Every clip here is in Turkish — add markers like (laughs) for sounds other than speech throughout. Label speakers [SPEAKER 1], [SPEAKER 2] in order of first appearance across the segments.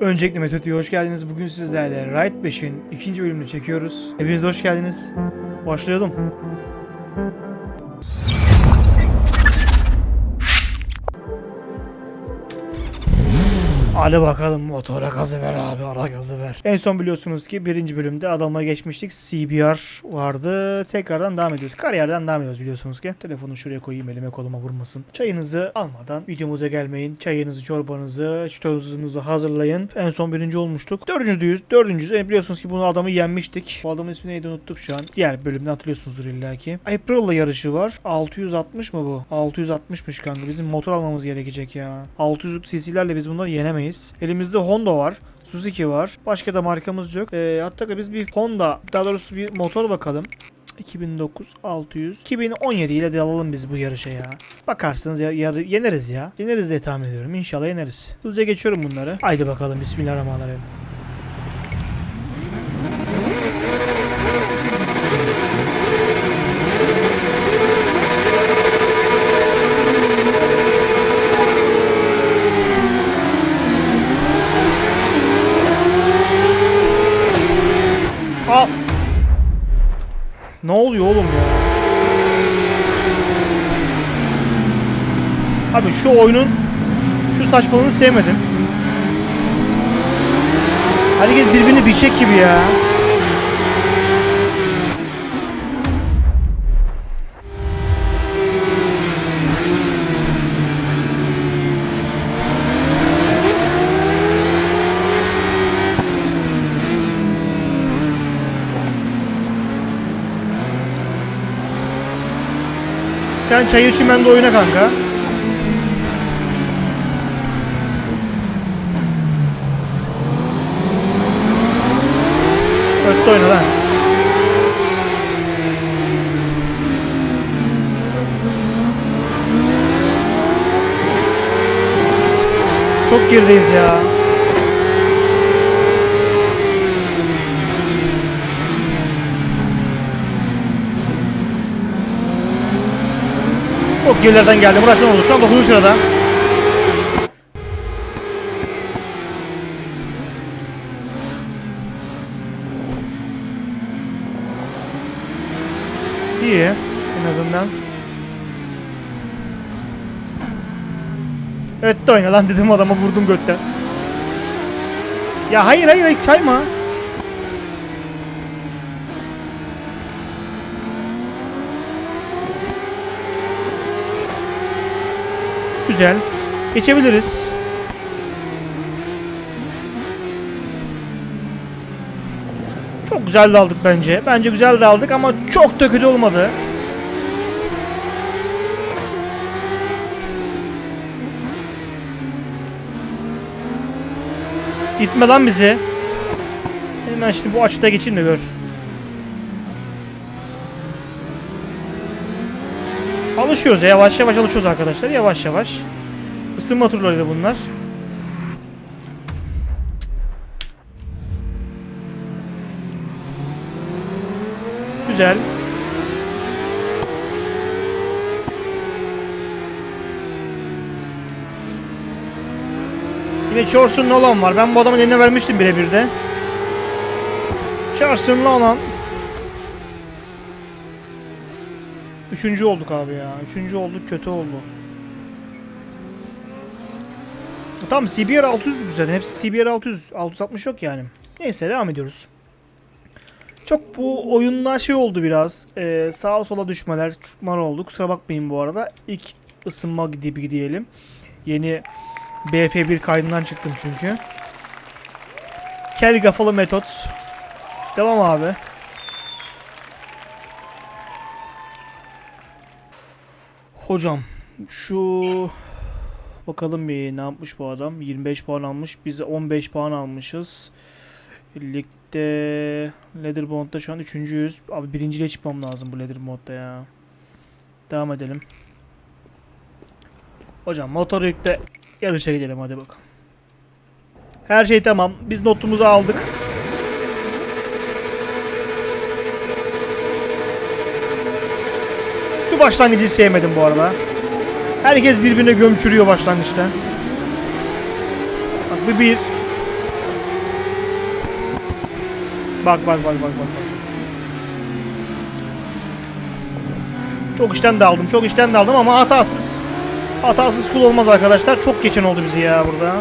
[SPEAKER 1] Öncelikle Mesut hoş geldiniz. Bugün sizlerle Ride 5'in ikinci bölümünü çekiyoruz. Hepiniz hoş geldiniz. Başlayalım. Hadi bakalım motora gazı ver abi ara gazı ver. En son biliyorsunuz ki birinci bölümde adamla geçmiştik. CBR vardı. Tekrardan devam ediyoruz. Kariyerden devam ediyoruz biliyorsunuz ki. Telefonu şuraya koyayım elime koluma vurmasın. Çayınızı almadan videomuza gelmeyin. Çayınızı, çorbanızı, çitozunuzu hazırlayın. En son birinci olmuştuk. Dördüncüyüz. Dördüncüyüz. E, biliyorsunuz ki bunu adamı yenmiştik. Bu adamın ismi neydi unuttuk şu an. Diğer bölümden hatırlıyorsunuzdur illa ki. April'la yarışı var. 660 mı bu? 660'mış kanka. Bizim motor almamız gerekecek ya. 600 cc'lerle biz bunları yenemeyiz. Elimizde Honda var. Suzuki var. Başka da markamız yok. Ee, hatta da biz bir Honda, daha doğrusu bir motor bakalım. 2009 600 2017 ile de alalım biz bu yarışa ya. Bakarsınız ya, yarı yeneriz ya. Yeneriz diye tahmin ediyorum. İnşallah yeneriz. Hızlıca geçiyorum bunları. Haydi bakalım Bismillahirrahmanirrahim. Aa! Ne oluyor oğlum ya? Abi şu oyunun şu saçmalığını sevmedim. Herkes birbirini biçek gibi ya. Sen çayır çimende oyna kanka. Oyna lan. Çok gerideyiz ya. Çok gerilerden geldi. Murat ne oldu? Şu an 9. sırada. İyi. En azından. Ötte oyna lan dedim adama vurdum götten. Ya hayır hayır hayır kayma. Güzel. Geçebiliriz. Güzel daldık bence. Bence güzel daldık ama çok da kötü olmadı. Gitme lan bizi. Hemen şimdi bu açıda geçeyim de gör. Alışıyoruz ya yavaş yavaş alışıyoruz arkadaşlar yavaş yavaş. Isınma turlarıydı bunlar. Güzel. Yine Chorsun Nolan var. Ben bu adamın eline vermiştim birebir de. Chorsun Nolan. Üçüncü olduk abi ya. Üçüncü olduk kötü oldu. Tamam CBR 600 güzel. Hepsi CBR 600. 660 yok yani. Neyse devam ediyoruz. Çok bu oyunlar şey oldu biraz. Ee, sağa sola düşmeler, çıkmalar oldu. Kusura bakmayın bu arada. İlk ısınma gibi diyelim. Yeni BF1 kaydından çıktım çünkü. Kel kafalı metot. Devam abi. Hocam şu bakalım bir ne yapmış bu adam? 25 puan almış. Biz 15 puan almışız. Ligde Leaderboard'da şu an 3.yüz. Abi birinciyle çıkmam lazım bu Leaderboard'da ya. Devam edelim. Hocam motoru yükle yarışa gidelim hadi bakalım. Her şey tamam. Biz notumuzu aldık. Şu başlangıcı sevmedim bu arada. Herkes birbirine gömçürüyor başlangıçta. Bak bu bir. Bak bak bak bak bak. Çok işten de aldım. Çok işten de aldım ama hatasız. Hatasız kul olmaz arkadaşlar. Çok geçen oldu bizi ya burada.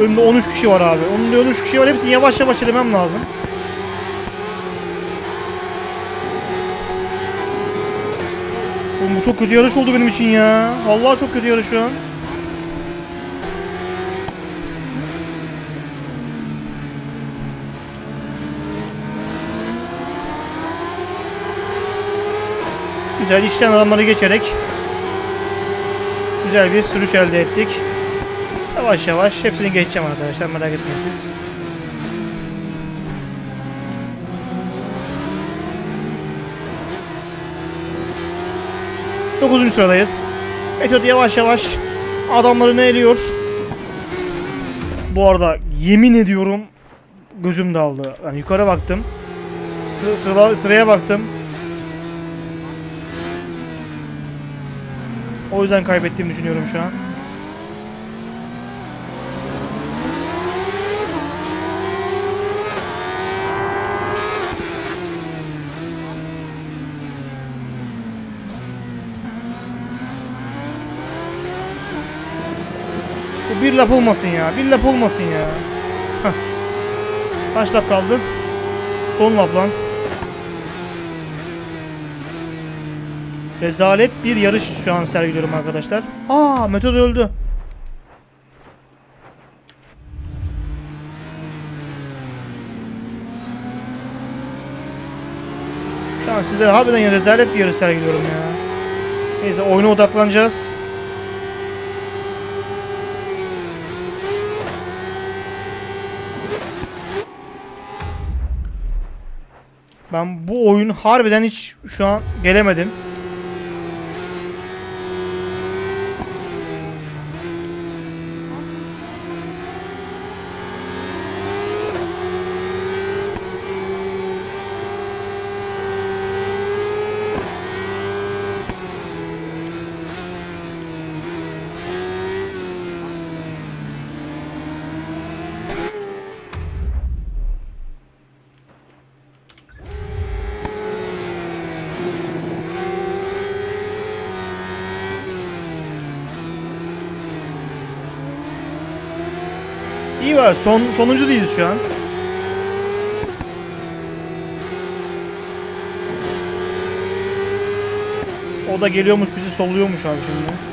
[SPEAKER 1] Önümde 13 kişi var abi. Önümde 13 kişi var. Hepsini yavaş yavaş elemem lazım. Oğlum bu çok kötü yarış oldu benim için ya. Vallahi çok kötü yarış şu an. Güzel işten adamları geçerek güzel bir sürüş elde ettik. Yavaş yavaş hepsini geçeceğim arkadaşlar merak etmeyin siz. Dokuzuncu sıradayız. Metot yavaş yavaş adamlarını eliyor. Bu arada yemin ediyorum gözüm daldı. Yani yukarı baktım. Sı- sıra, sıraya baktım. O yüzden kaybettiğimi düşünüyorum şu an. Bir lap olmasın ya. Bir lap olmasın ya. Kaç lap kaldı? Son lap lan. Rezalet bir yarış şu an sergiliyorum arkadaşlar. Aa Metod öldü. Şu an sizlere harbiden rezalet bir yarış sergiliyorum ya. Neyse oyuna odaklanacağız. Ben bu oyun harbiden hiç şu an gelemedim. Var. Son sonuncu değiliz şu an. O da geliyormuş bizi solluyormuş abi şimdi.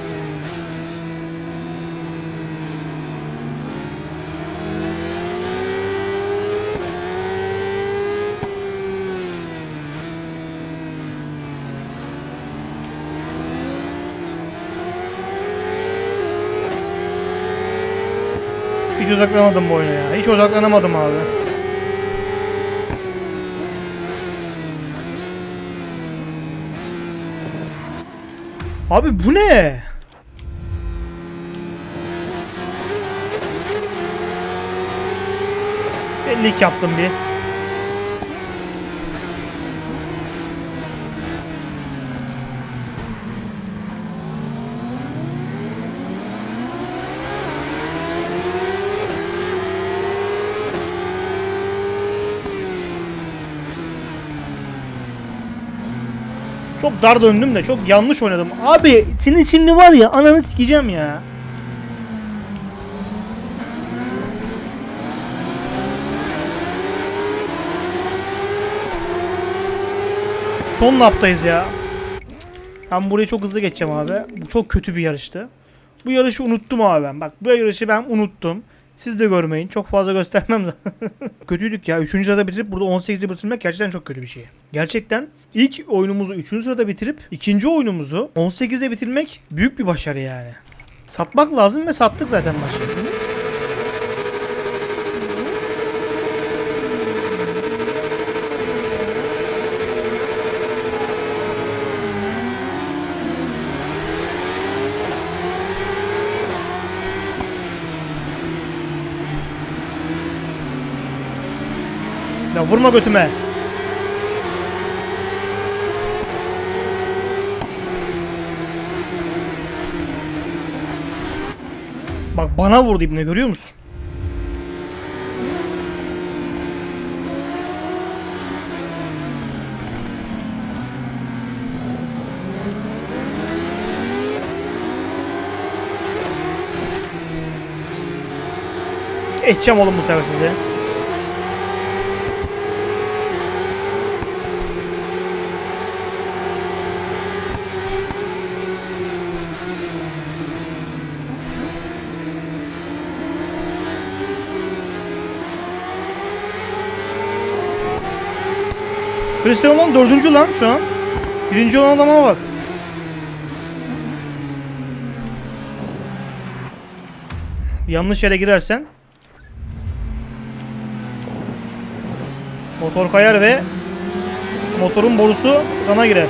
[SPEAKER 1] Hiç odaklanamadım bu oyuna ya. Hiç odaklanamadım abi. Abi bu ne? Bellik yaptım bir. Çok dar döndüm de çok yanlış oynadım. Abi senin şimdi var ya ananı sikeceğim ya. Son laptayız ya. Ben burayı çok hızlı geçeceğim abi. Bu çok kötü bir yarıştı. Bu yarışı unuttum abi ben. Bak bu yarışı ben unuttum. Siz de görmeyin. Çok fazla göstermem zaten. (laughs) Kötüydük ya. 3. sırada bitirip burada 18'i bitirmek gerçekten çok kötü bir şey. Gerçekten ilk oyunumuzu 3. sırada bitirip ikinci oyunumuzu 18'de bitirmek büyük bir başarı yani. Satmak lazım ve sattık zaten başta. Ya vurma götüme. Bak bana vurdu ibne görüyor musun? Geçeceğim oğlum bu sefer size. Cristiano olan dördüncü lan şu an. Birinci olan adama bak. Yanlış yere girersen motor kayar ve motorun borusu sana girer.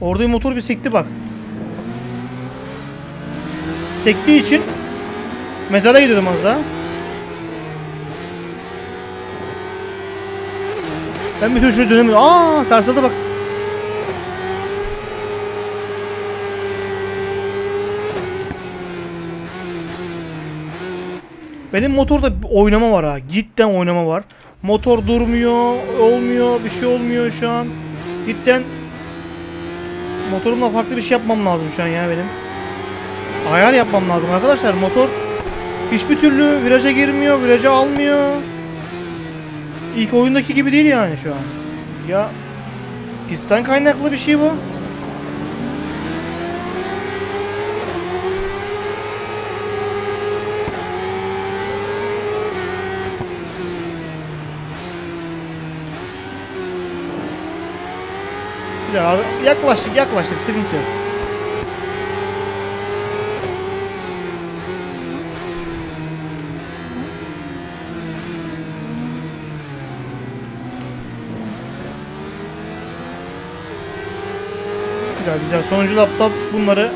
[SPEAKER 1] Orada motor bir sekti bak. Sektiği için mezara gidiyordum az daha. Ben bir türlü şöyle dönemiyorum. Aa sarsadı bak. Benim motorda oynama var ha. Cidden oynama var. Motor durmuyor, olmuyor, bir şey olmuyor şu an. Cidden motorumla farklı bir şey yapmam lazım şu an ya benim. Ayar yapmam lazım arkadaşlar. Motor hiçbir türlü viraja girmiyor, viraja almıyor. İlk oyundaki gibi değil yani şu an. Ya pistten kaynaklı bir şey bu. Güzel yaklaştık yaklaştık sıkıntı. Güzel güzel sonuncu laptop bunları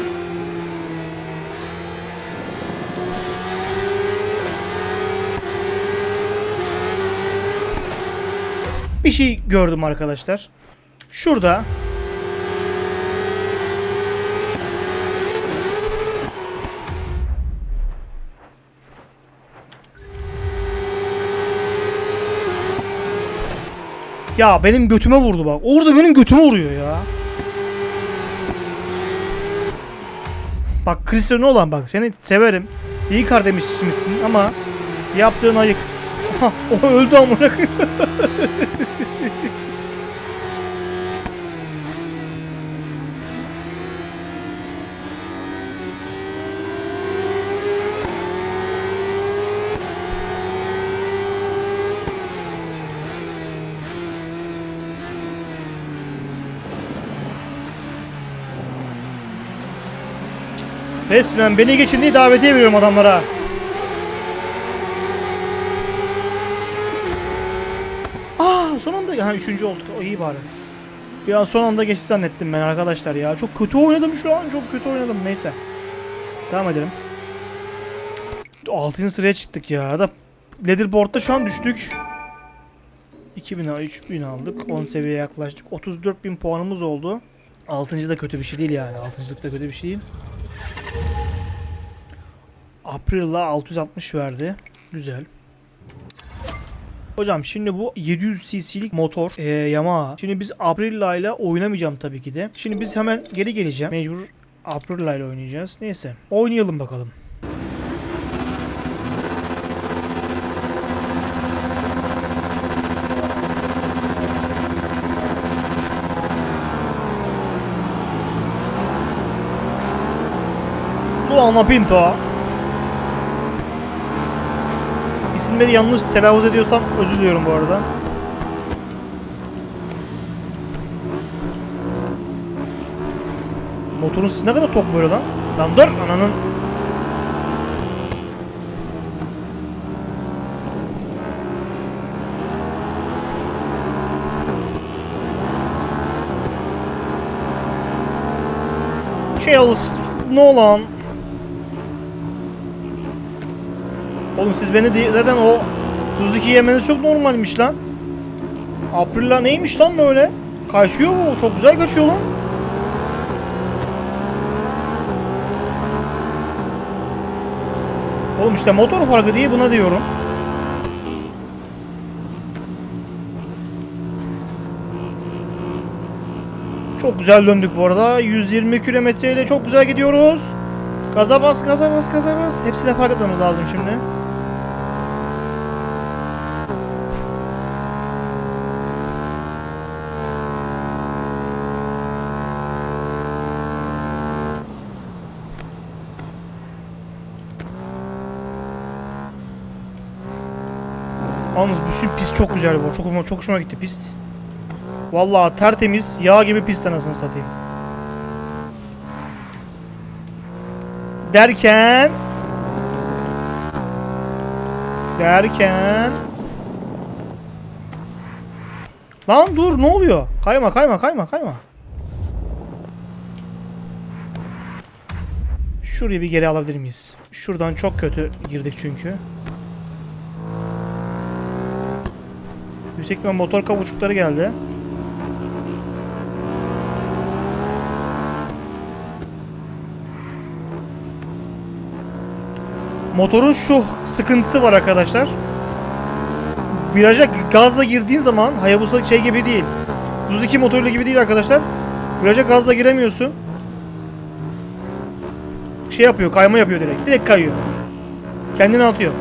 [SPEAKER 1] bir şey gördüm arkadaşlar. Şurada Ya benim götüme vurdu bak. Orada benim götüme vuruyor ya. Bak Cristiano olan bak seni severim. İyi kardeşimizsin ama yaptığın ayık. (laughs) O öldü amına (laughs) Resmen beni geçin diye davetiye veriyorum adamlara. Aa son anda ha üçüncü olduk. O iyi bari. Bir an son anda geçti zannettim ben arkadaşlar ya. Çok kötü oynadım şu an. Çok kötü oynadım. Neyse. Devam edelim. 6. sıraya çıktık ya. Da Leaderboard'da şu an düştük. 2000 al- 3000 aldık. 10 seviyeye yaklaştık. 34.000 puanımız oldu. 6. da kötü bir şey değil yani. 6. da kötü bir şey değil. April'la 660 verdi. Güzel. Hocam şimdi bu 700 cc'lik motor ee, Yamaha. Şimdi biz Aprilla ile oynamayacağım tabii ki de. Şimdi biz hemen geri geleceğim. Mecbur Aprilla ile oynayacağız. Neyse. Oynayalım bakalım. Luana Pinto. isimleri yanlış telaffuz ediyorsam özür diliyorum bu arada. Motorun sesi ne kadar tok böyle lan? Lan dur ananın. Şey, Chelsea, Nolan, Oğlum siz beni değil zaten o Suzuki yemeniz çok normalmiş lan. Aprilla neymiş lan böyle? Kaçıyor bu. Çok güzel kaçıyor lan. Oğlum işte motor farkı diye buna diyorum. Çok güzel döndük bu arada. 120 kilometre ile çok güzel gidiyoruz. Gaza bas, gaza bas, gaza bas. Hepsine fark etmemiz lazım şimdi. Yalnız bütün pist çok güzel bu. Çok, çok hoşuma gitti pist. Vallahi tertemiz, yağ gibi pist anasını satayım. Derken derken Lan dur ne oluyor? Kayma kayma kayma kayma. Şurayı bir geri alabilir miyiz? Şuradan çok kötü girdik çünkü. Yüksek ihtimal motor kavuçukları geldi. Motorun şu sıkıntısı var arkadaşlar. Viraja gazla girdiğin zaman Hayabusa şey gibi değil. Suzuki motoruyla gibi değil arkadaşlar. Viraja gazla giremiyorsun. Şey yapıyor, kayma yapıyor direkt. Direkt kayıyor. Kendini atıyor.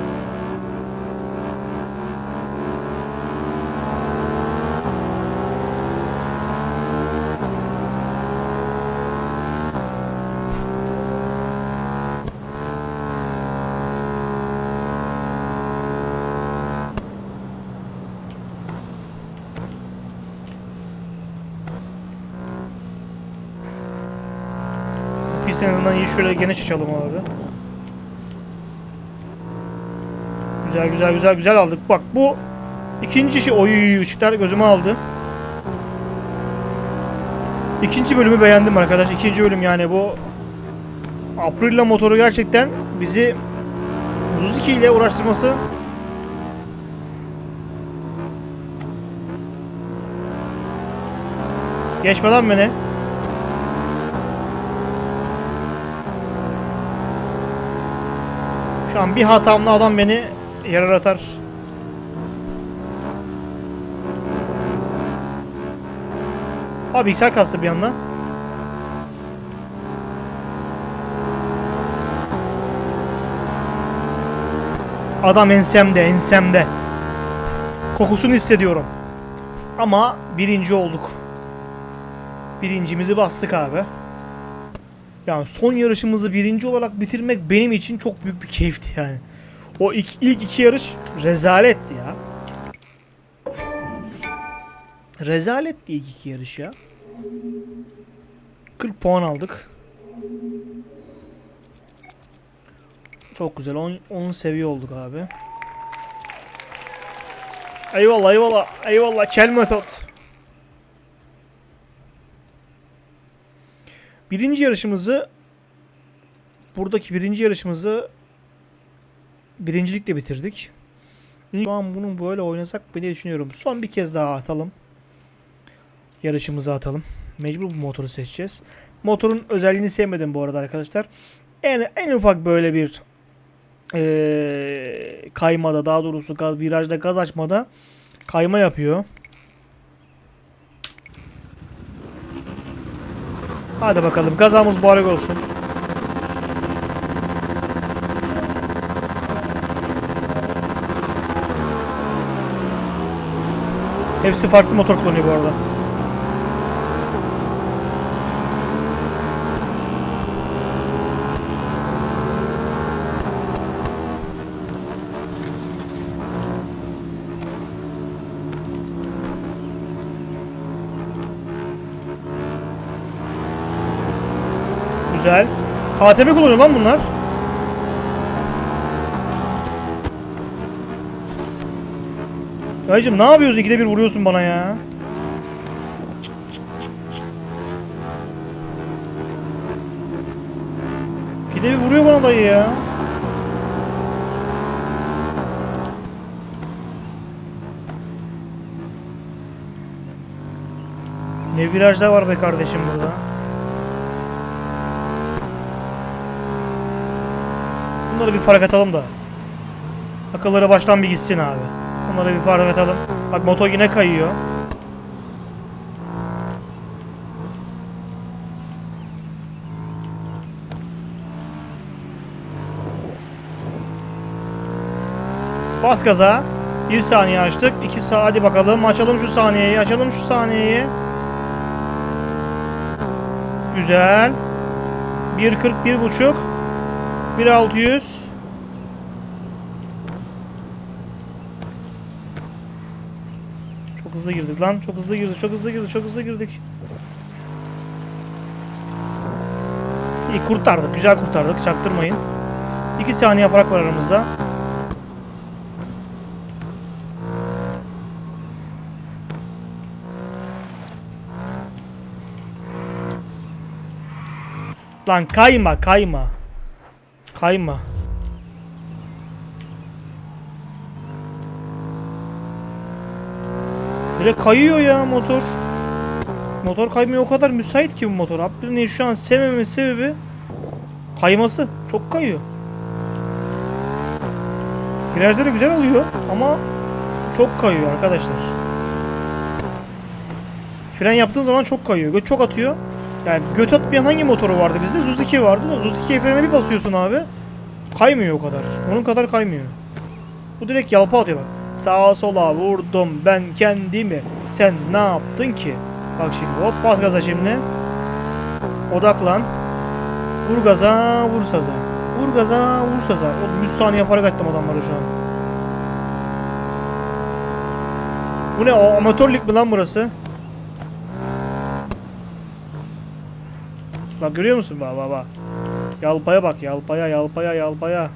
[SPEAKER 1] Şöyle geniş açalım abi. Güzel güzel güzel güzel aldık. Bak bu ikinci şey oy ışıklar gözüme aldı. İkinci bölümü beğendim arkadaş. İkinci bölüm yani bu Aprilia motoru gerçekten bizi Suzuki ile uğraştırması Geçme lan beni. Şu an bir hatamla adam beni yarar atar. Abi bilgisayar kastı bir yandan. Adam ensemde, ensemde. Kokusunu hissediyorum. Ama birinci olduk. Birincimizi bastık abi. Yani son yarışımızı birinci olarak bitirmek benim için çok büyük bir keyifti yani. O ilk, ilk iki yarış rezaletti ya. Rezaletti ilk iki yarış ya. 40 puan aldık. Çok güzel. 10, 10 seviye olduk abi. Eyvallah eyvallah. Eyvallah. Kel metot. Birinci yarışımızı buradaki birinci yarışımızı birincilikle bitirdik. Şu an bunu böyle oynasak bile düşünüyorum. Son bir kez daha atalım. Yarışımızı atalım. Mecbur bu motoru seçeceğiz. Motorun özelliğini sevmedim bu arada arkadaşlar. En, en ufak böyle bir ee, kaymada daha doğrusu gaz, virajda gaz açmada kayma yapıyor. Hadi bakalım kazamız mübarek olsun. Hepsi farklı motor kullanıyor bu arada. Güzel. KTM kullanıyor lan bunlar. Dayıcım ne yapıyorsun? İkide bir vuruyorsun bana ya. İkide bir vuruyor bana dayı ya. Ne virajlar var be kardeşim burada. Bunları bir fark atalım da. Akılları baştan bir gitsin abi. Bunları bir fark atalım. Bak motor yine kayıyor. Bas gaza. Bir saniye açtık. iki saniye. Hadi bakalım. Açalım şu saniyeyi. Açalım şu saniyeyi. Güzel. 1.40 1.5 1.600 Çok hızlı lan. Çok hızlı girdik. Çok hızlı girdik. Çok hızlı girdik. İyi kurtardık. Güzel kurtardık. Çaktırmayın. 2 saniye fark var aramızda. Lan kayma kayma. Kayma. Direkt kayıyor ya motor. Motor kaymıyor o kadar müsait ki bu motor. Abdülhamid'in şu an sevmeme sebebi kayması. Çok kayıyor. Virajları güzel oluyor ama çok kayıyor arkadaşlar. Fren yaptığın zaman çok kayıyor. Göt çok atıyor. Yani göt atmayan hangi motoru vardı bizde? Suzuki vardı. Suzuki'ye frene bir basıyorsun abi. Kaymıyor o kadar. Onun kadar kaymıyor. Bu direkt yalpa atıyor bak. Sağa sola vurdum ben kendimi. Sen ne yaptın ki? Bak şimdi hop bas gaza şimdi. Odaklan. Vur gaza vur saza. Vur gaza vur saza. Oğlum 100 saniye fark attım adamlara şu an. Bu ne o amatörlük mü lan burası? Bak görüyor musun? Bak bak bak. Yalpaya bak yalpaya yalpaya yalpaya.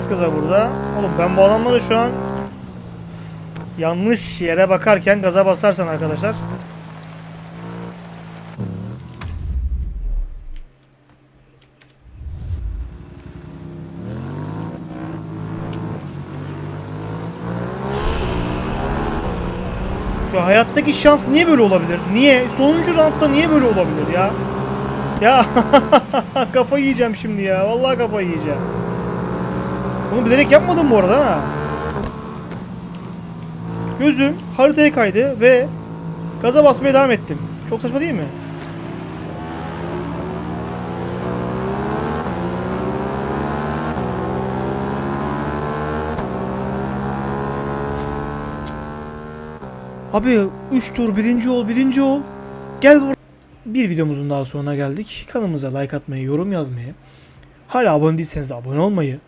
[SPEAKER 1] Bas gaza burada. Oğlum ben bu adamları şu an yanlış yere bakarken gaza basarsan arkadaşlar. Ya hayattaki şans niye böyle olabilir? Niye? Sonuncu roundda niye böyle olabilir ya? Ya (laughs) kafayı yiyeceğim şimdi ya. Vallahi kafayı yiyeceğim. Bunu bilerek yapmadım bu arada ha. Gözüm haritaya kaydı ve gaza basmaya devam ettim. Çok saçma değil mi? Abi 3 tur birinci ol birinci ol. Gel Bir videomuzun daha sonuna geldik. Kanalımıza like atmayı, yorum yazmayı, hala abone değilseniz de abone olmayı,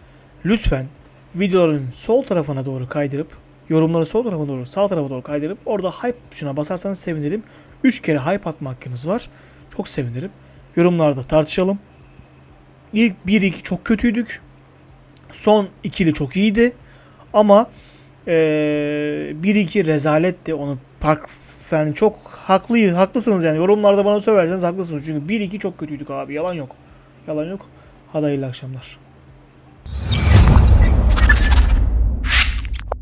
[SPEAKER 1] lütfen videoların sol tarafına doğru kaydırıp yorumları sol tarafa doğru sağ tarafa doğru kaydırıp orada hype tuşuna basarsanız sevinirim. 3 kere hype atma hakkınız var. Çok sevinirim. Yorumlarda tartışalım. İlk 1-2 çok kötüydük. Son ikili çok iyiydi. Ama ee, 1-2 rezaletti. Onu park yani çok haklı haklısınız yani. Yorumlarda bana söverseniz haklısınız. Çünkü 1-2 çok kötüydük abi. Yalan yok. Yalan yok. Hadi hayırlı akşamlar.